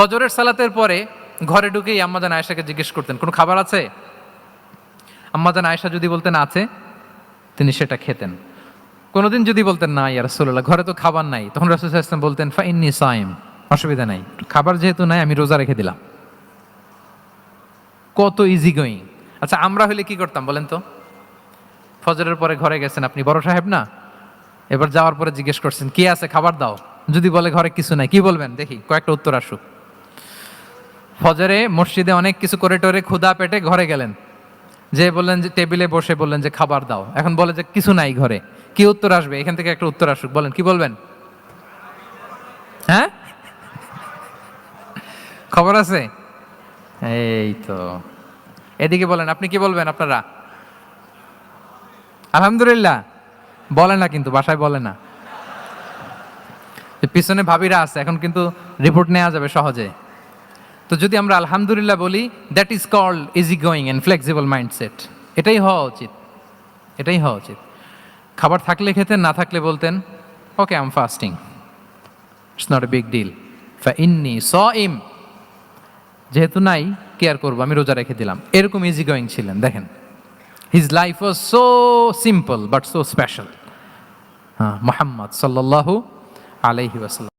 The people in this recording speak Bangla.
ফজরের সালাতের পরে ঘরে ঢুকেই আম্মাজান আয়েশাকে জিজ্ঞেস করতেন, কোনো খাবার আছে? আম্মাজান আয়েশা যদি বলতেন, আছে। তিনি সেটা খেতেন। কোনোদিন যদি বলতেন, না, ইয়া রাসূলুল্লাহ, ঘরে তো খাবার নাই। তখন রাসূল আলাইহি বলতেন, ফা সাইম, অসুবিধা নাই। খাবার যেহেতু নাই, আমি রোজা রেখে দিলাম। কত ইজি গোয়িং আচ্ছা আমরা হলে কি করতাম বলেন তো? ফজরের পরে ঘরে গেছেন, আপনি বড় সাহেব না? এবার যাওয়ার পরে জিজ্ঞেস করছেন, কি আছে? খাবার দাও। যদি বলে, ঘরে কিছু নাই। কি বলবেন? দেখি, কয়েকটা উত্তর আসুক। ফজরে মসজিদে অনেক কিছু করে টরে ক্ষুধা পেটে ঘরে গেলেন। যে বললেন যে, টেবিলে বসে বললেন যে, খাবার দাও। এখন বলে যে, কিছু নাই ঘরে। কি উত্তর আসবে? এখান থেকে একটা উত্তর আসুক। বলেন, কি বলবেন? হ্যাঁ? খবর আছে? এই তো। এদিকে বলেন, আপনি কি বলবেন আপনারা? আলহামদুলিল্লাহ। বলে না কিন্তু, বাসায় বলে না। পিছনে ভাবিরা আছে, এখন কিন্তু রিপোর্ট নেওয়া যাবে সহজে। তো যদি আমরা আলহামদুলিল্লাহ বলি that is called easy going and flexible mindset এটাই হওয়া উচিত। এটাই হওয়া উচিত। খাবার থাকলে খেতেন, না থাকলে বলতেন okay I'm fasting it's not a big deal ফা ইন্নি স ইম যেহেতু নাই কেয়ার করব? আমি রোজা রেখে দিলাম। এরকম ইজি গোয়িং ছিলেন, দেখেন। His life was so simple but so special হ্যাঁ মোহাম্মদ সাল্লাল্লাহু আলাইহি ওয়াসাল্লাম।